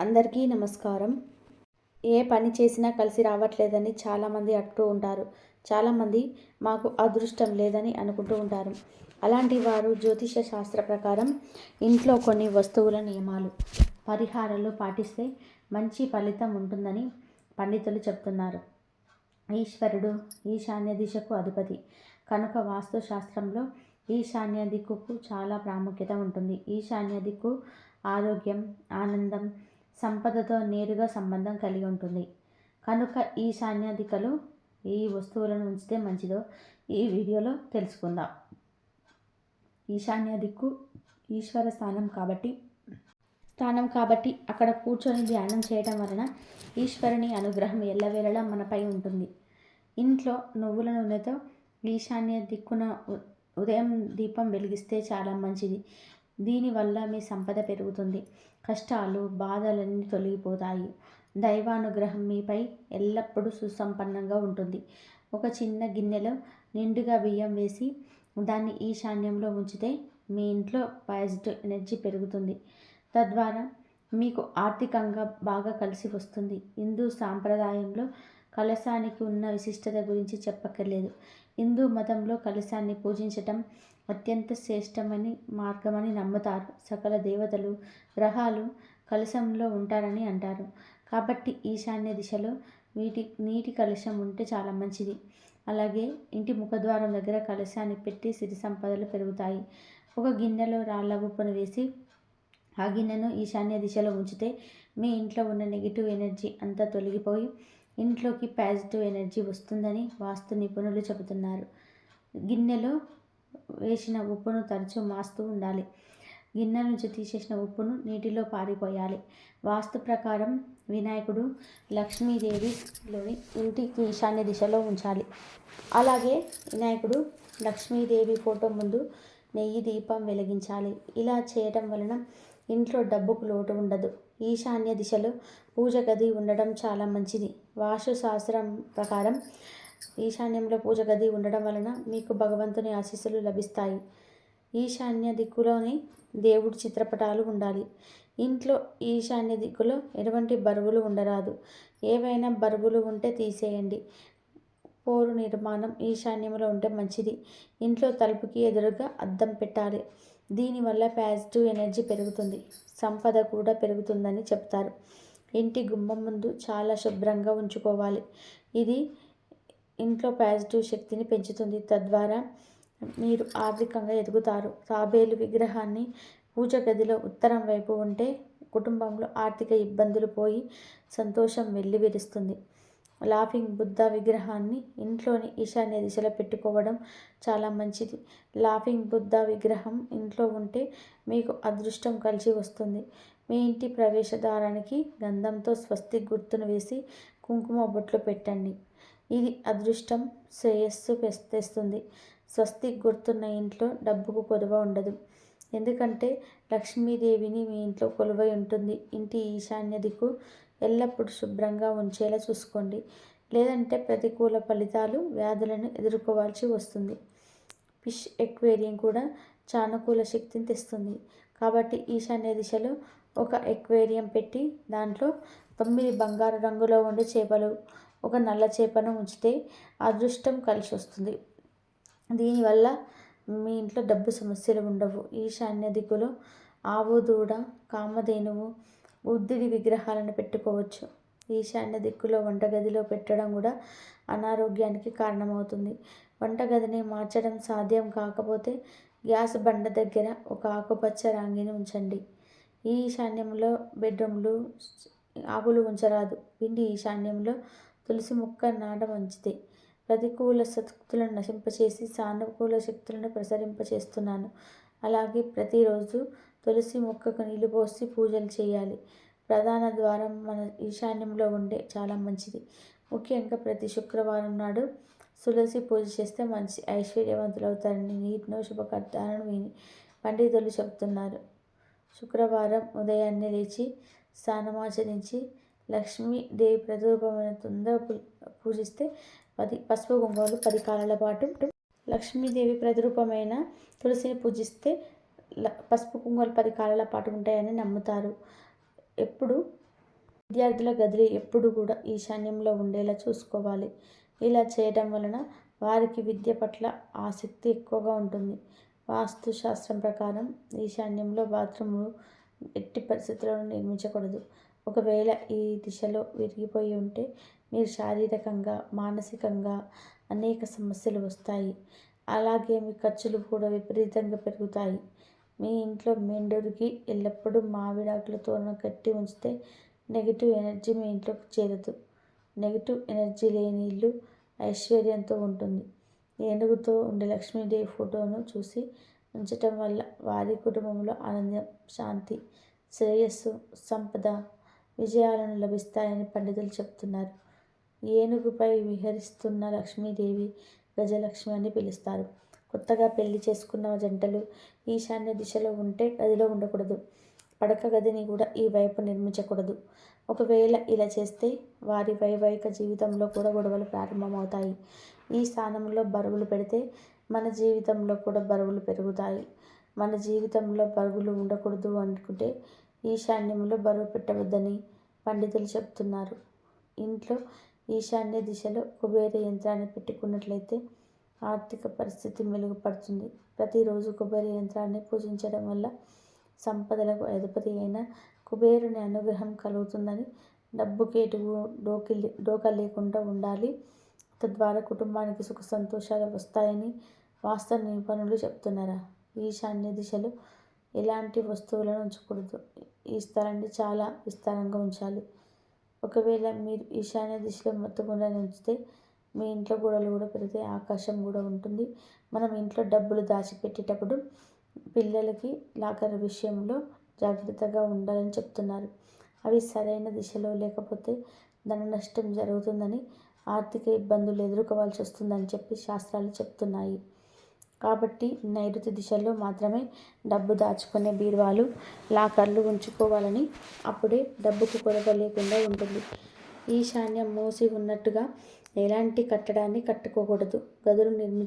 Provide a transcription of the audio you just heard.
అందరికీ నమస్కారం. ఏ పని చేసినా కలిసి రావట్లేదని చాలామంది అంటూ ఉంటారు. చాలామంది మాకు అదృష్టం లేదని అనుకుంటూ ఉంటారు. అలాంటి వారు జ్యోతిష శాస్త్ర ప్రకారం ఇంట్లో కొన్ని వస్తువుల నియమాలు పరిహారాలు పాటిస్తే మంచి ఫలితం ఉంటుందని పండితులు చెప్తున్నారు ఈశ్వరుడు ఈశాన్య దిశకు అధిపతి. కనుక వాస్తు శాస్త్రంలో ఈశాన్య దిక్కుకు చాలా ప్రాముఖ్యత ఉంటుంది. ఈశాన్య దిక్కు ఆరోగ్యం ఆనందం సంపదతో నేరుగా సంబంధం కలిగి ఉంటుంది. కనుక ఈశాన్య సాన్యాధికలు ఈ వస్తువులను ఉంచితే మంచిదో ఈ వీడియోలో తెలుసుకుందాం. ఈశాన్య దిక్కు ఈశ్వర స్థానం కాబట్టి స్థానం కాబట్టి అక్కడ కూర్చొని ధ్యానం చేయడం వలన ఈశ్వరుని అనుగ్రహం ఎల్లవేళలా మనపై ఉంటుంది. ఇంట్లో నువ్వుల నూనెతో ఈశాన్య దిక్కున ఉదయం దీపం వెలిగిస్తే చాలా మంచిది. దీనివల్ల మీ సంపద పెరుగుతుంది. కష్టాలు బాధలన్నీ తొలగిపోతాయి. దైవానుగ్రహం మీపై ఎల్లప్పుడూ సుసంపన్నంగా ఉంటుంది. ఒక చిన్న గిన్నెలో నిండుగా బియ్యం వేసి దాన్ని ఈశాన్యంలో ఉంచితే మీ ఇంట్లో పాజిటివ్ ఎనర్జీ పెరుగుతుంది. తద్వారా మీకు ఆర్థికంగా బాగా కలిసి వస్తుంది. హిందూ సాంప్రదాయంలో కలశానికి ఉన్న విశిష్టత గురించి చెప్పక్కర్లేదు. హిందూ మతంలో కలశాన్ని పూజించటం అత్యంత శ్రేష్టమని మార్గమని నమ్ముతారు. సకల దేవతలు గ్రహాలు కలశంలో ఉంటారని అంటారు. కాబట్టి ఈశాన్య దిశలో వీటి నీటి కలశం ఉంటే చాలా మంచిది. అలాగే ఇంటి ముఖద్వారం దగ్గర కలశాన్ని పెట్టి సిరి సంపదలు పెరుగుతాయి. ఒక గిన్నెలో రాళ్ళ ఉప్పును వేసి ఆ గిన్నెను ఈశాన్య దిశలో ఉంచితే మీ ఇంట్లో ఉన్న నెగిటివ్ ఎనర్జీ అంతా తొలగిపోయి ఇంట్లోకి పాజిటివ్ ఎనర్జీ వస్తుందని వాస్తు నిపుణులు చెబుతున్నారు. గిన్నెలో వేసిన ఉప్పును తరచూ మాస్తూ ఉండాలి. గిన్నె నుంచి తీసేసిన ఉప్పును నీటిలో పారిపోయాలి. వాస్తు ప్రకారం వినాయకుడు లక్ష్మీదేవిలోని ఇంటికి ఈశాన్య దిశలో ఉంచాలి. అలాగే వినాయకుడు లక్ష్మీదేవి ఫోటో ముందు నెయ్యి దీపం వెలిగించాలి. ఇలా చేయటం వలన ఇంట్లో డబ్బుకు లోటు ఉండదు. ఈశాన్య దిశలో పూజ గది ఉండడం చాలా మంచిది. వాస్తు శాస్త్రం ప్రకారం ఈశాన్యంలో పూజ గది ఉండడం వలన మీకు భగవంతుని ఆశీస్సులు లభిస్తాయి. ఈశాన్య దిక్కులోని దేవుడి చిత్రపటాలు ఉండాలి. ఇంట్లో ఈశాన్య దిక్కులో ఎటువంటి బరువులు ఉండరాదు. ఏవైనా బరువులు ఉంటే తీసేయండి. పోరు నిర్మాణం ఈశాన్యంలో ఉంటే మంచిది. ఇంట్లో తలుపుకి ఎదురుగా అద్దం పెట్టాలి. దీనివల్ల పాజిటివ్ ఎనర్జీ పెరుగుతుంది. సంపద కూడా పెరుగుతుందని చెప్తారు. ఇంటి గుమ్మం ముందు చాలా శుభ్రంగా ఉంచుకోవాలి. ఇది ఇంట్లో పాజిటివ్ శక్తిని పెంచుతుంది. తద్వారా మీరు ఆర్థికంగా ఎదుగుతారు. తాబేలు విగ్రహాన్ని పూజ గదిలో ఉత్తరం వైపు ఉంటే కుటుంబంలో ఆర్థిక ఇబ్బందులు పోయి సంతోషం వెల్లివిరుస్తుంది. లాఫింగ్ బుద్ధ విగ్రహాన్ని ఇంట్లోని ఈశాన్య దిశలో పెట్టుకోవడం చాలా మంచిది. లాఫింగ్ బుద్ధ విగ్రహం ఇంట్లో ఉంటే మీకు అదృష్టం కలిసి వస్తుంది. మీ ఇంటి ప్రవేశద్వారానికి గంధంతో స్వస్తి గుర్తును వేసి కుంకుమ బొట్లు పెట్టండి. ఇది అదృష్టం శ్రేయస్సు తెస్తుంది. స్వస్తి గుర్తున్న ఇంట్లో డబ్బుకు కొదవ ఉండదు. ఎందుకంటే లక్ష్మీదేవిని మీ ఇంట్లో కొలువై ఉంటుంది. ఇంటి ఈశాన్య దిక్కు ఎల్లప్పుడూ శుభ్రంగా ఉంచేలా చూసుకోండి. లేదంటే ప్రతికూల ఫలితాలు వ్యాధులను ఎదుర్కోవాల్సి వస్తుంది. ఫిష్ ఎక్వేరియం కూడా చానుకూల శక్తిని తెస్తుంది. కాబట్టి ఈశాన్య దిశలో ఒక ఎక్వేరియం పెట్టి దాంట్లో తొమ్మిది బంగారు రంగులో ఉండే చేపలు ఒక నల్ల చేపను ఉంచితే అదృష్టం కలిసి వస్తుంది. దీనివల్ల మీ ఇంట్లో డబ్బు సమస్యలు ఉండవు. ఈశాన్య దిక్కులో ఆవు దూడ కామధేనువు బుద్ధుడి విగ్రహాలను పెట్టుకోవచ్చు. ఈశాన్య దిక్కులో వంటగదిలో పెట్టడం కూడా అనారోగ్యానికి కారణమవుతుంది. వంటగదిని మార్చడం సాధ్యం కాకపోతే గ్యాస్ బండ దగ్గర ఒక ఆకుపచ్చ రాంగిని ఉంచండి. ఈ ఈశాన్యంలో బెడ్రూమ్లు ఆకులు ఉంచరాదు. పిండి ఈశాన్యంలో తులసి మొక్క నాట మంచిది ప్రతికూల శక్తులను నశింపచేసి సానుకూల శక్తులను ప్రసరింపచేస్తున్నాను. అలాగే ప్రతిరోజు తులసి మొక్కకు నీళ్ళు పోసి పూజలు చేయాలి. ప్రధాన ద్వారం మన ఈశాన్యంలో ఉండే చాలా మంచిది. ముఖ్యంగా ప్రతి శుక్రవారం నాడు తులసి పూజ చేస్తే మంచి ఐశ్వర్యవంతులు అవుతారని నీటినో శుభకర్తాలను విని పండితులు చెబుతున్నారు. శుక్రవారం ఉదయాన్నే లేచి స్నానమాచరించి లక్ష్మీదేవి ప్రతిరూపమైన తొందర పూజిస్తే పది పసుపు కుంకుమలు పది కాలాల పాటు లక్ష్మీదేవి ప్రతిరూపమైన తులసిని పూజిస్తే పసుపు కుంకుమలు పది కాలాల పాటు ఉంటాయని నమ్ముతారు. ఎప్పుడు? విద్యార్థుల గదులు ఎప్పుడు కూడా ఈశాన్యంలో ఉండేలా చూసుకోవాలి. ఇలా చేయడం వలన వారికి విద్య పట్ల ఆసక్తి ఎక్కువగా ఉంటుంది. వాస్తు శాస్త్రం ప్రకారం ఈశాన్యంలో బాత్రూములు ఎట్టి పరిస్థితులను నిర్మించకూడదు. ఒకవేళ ఈ దిశలో విరిగిపోయి ఉంటే మీరు శారీరకంగా మానసికంగా అనేక సమస్యలు వస్తాయి. అలాగే మీ ఖర్చులు కూడా విపరీతంగా పెరుగుతాయి. మీ ఇంట్లో మెండురికి ఎల్లప్పుడూ మామిడాకుల తోరణం కట్టి ఉంచితే నెగిటివ్ ఎనర్జీ మీ ఇంట్లోకి చేరదు. నెగిటివ్ ఎనర్జీ లేని ఇల్లు ఐశ్వర్యంతో ఉంటుంది. ఏనుగుతో ఉండే లక్ష్మీదేవి ఫోటోను చూసి ఉంచటం వల్ల వారి కుటుంబంలో ఆనందం శాంతి శ్రేయస్సు సంపద విజయాలను లభిస్తాయని పండితులు చెప్తున్నారు. ఏనుగుపై విహరిస్తున్న లక్ష్మీదేవి గజలక్ష్మి అని పిలుస్తారు. కొత్తగా పెళ్ళి చేసుకున్న జంటలు ఈశాన్య దిశలో ఉంటే గదిలో ఉండకూడదు. పడక గదిని కూడా ఈ వైపు నిర్మించకూడదు. ఒకవేళ ఇలా చేస్తే వారి వైవాహిక జీవితంలో కూడా గొడవలు ప్రారంభమవుతాయి. ఈ స్థానంలో బరువులు పెడితే మన జీవితంలో కూడా బరువులు పెరుగుతాయి. మన జీవితంలో బరువులు ఉండకూడదు అనుకుంటే ఈశాన్యంలో బరువు పెట్టవద్దని పండితులు చెప్తున్నారు. ఇంట్లో ఈశాన్య దిశలో కుబేర యంత్రాన్ని పెట్టుకున్నట్లయితే ఆర్థిక పరిస్థితి మెరుగుపడుతుంది. ప్రతిరోజు కుబేర యంత్రాన్ని పూజించడం వల్ల సంపదలకు అధిపతి అయిన కుబేరుని అనుగ్రహం కలుగుతుందని డబ్బుకి ఎటుగు డోకి డోక లేకుండా ఉండాలి. తద్వారా కుటుంబానికి సుఖ సంతోషాలు వస్తాయని వాస్తవ నిపుణులు చెప్తున్నారా. ఈశాన్య దిశలో ఎలాంటి వస్తువులను ఉంచకూడదు. ఈ స్థలాన్ని చాలా విస్తారంగా ఉంచాలి. ఒకవేళ మీరు ఈశాన్య దిశలో మొత్తకుండా ఉంచితే మీ ఇంట్లో గోడలు కూడా పెరిగితే ఆకాశం కూడా ఉంటుంది. మనం ఇంట్లో డబ్బులు దాచిపెట్టేటప్పుడు పిల్లలకి లాకర్ విషయంలో జాగ్రత్తగా ఉండాలని చెప్తున్నారు. అవి సరైన దిశలో లేకపోతే ధన నష్టం జరుగుతుందని ఆర్థిక ఇబ్బందులు ఎదుర్కోవాల్సి వస్తుందని చెప్పి శాస్త్రాలు చెప్తున్నాయి. కాబట్టి నైరుతి దిశలో మాత్రమే డబ్బు దాచుకునే బీరువాలు లాకర్లు ఉంచుకోవాలని అప్పుడే డబ్బుకు కొరత లేకుండా ఉంటుంది. ఈశాన్యం మూసి ఉన్నట్టుగా ఎలాంటి కట్టడాన్ని కట్టుకోకూడదు. గదులు నిర్మి